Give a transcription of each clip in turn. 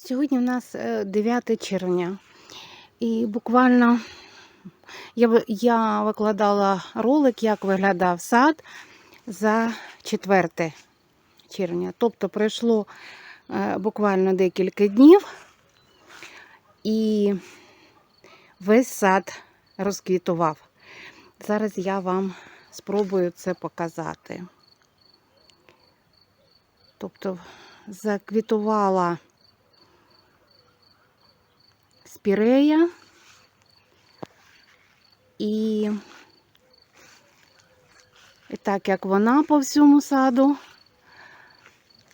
Сьогодні у нас е, 9 червня. І буквально я, я викладала ролик, як виглядав сад за 4 червня. Тобто пройшло е, буквально декілька днів, і весь сад розквітував. Зараз я вам спробую це показати. Тобто заквітувала спірея і, так як вона по всьому саду,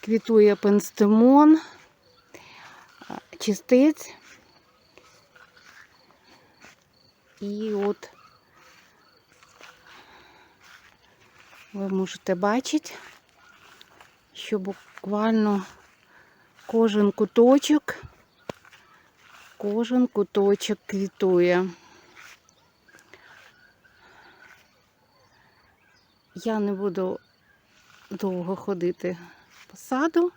квітує пенстемон, а, чистець. І от ви можете бачити, що буквально кожен куточок, кожен куточок квітує. Я не буду довго ходити по саду.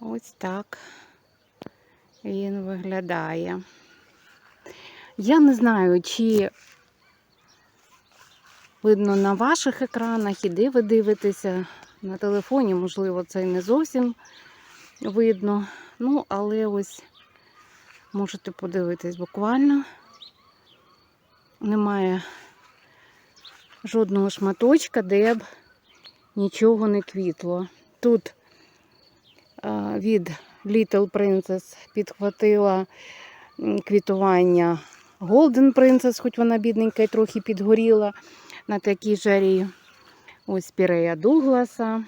Ось так він виглядає. Я не знаю, чи видно на ваших екранах і де ви дивитеся. На телефоні, можливо, це і не зовсім видно. Ну, але ось можете подивитись буквально. Немає жодного шматочка, де б нічого не квітло. Тут від Little Princess підхватила квітування Golden Princess, хоч вона бідненька і трохи підгоріла на такій жарі. Ось Пірея Дугласа.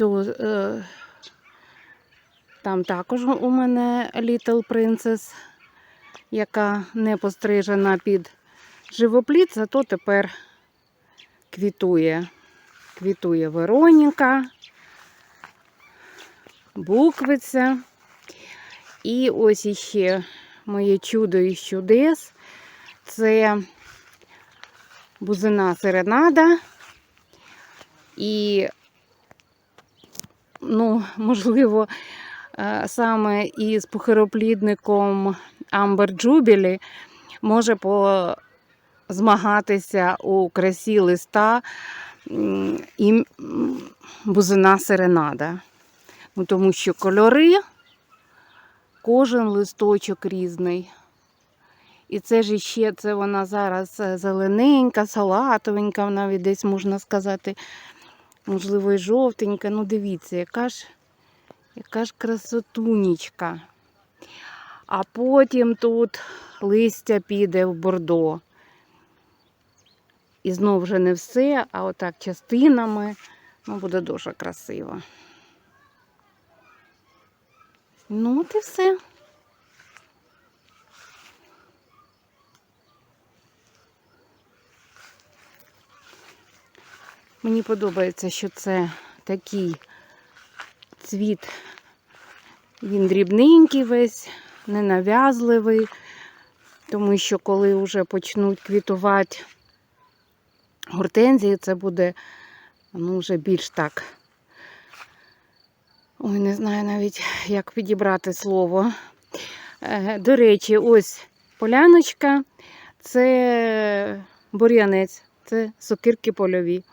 Е, там також у мене Little Princess, яка не пострижена під живопліт, зато тепер квітує. Квітує Вероніка, буквиця. І ось іще моє чудо із чудес. Це бузина серенада. І, ну, можливо, е, саме із похироплідником Амбер Джубілі може позмагатися у красі листа і бузина серенада. Ну, тому що кольори, кожен листочок різний. І це ж іще, це вона зараз е, зелененька, салатовенька, навіть десь можна сказати, можливо, і жовтенька. Ну, дивіться, яка ж, яка ж красотунічка. А потім тут листя піде в бордо. І знов вже не все, а отак частинами. Ну, буде дуже красиво. Ну, і все. Мені подобається, що це такий цвіт. Він дрібненький весь, ненав'язливий, тому що коли вже почнуть квітувати гортензії, це буде ну, вже більш так. Ой, не знаю навіть, як підібрати слово. Е, До речі, ось поляночка, це бур'янець, це сокирки польові.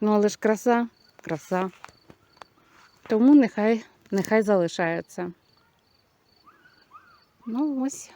Ну, але ж краса, краса. Тому нехай, нехай залишається. Ну, ось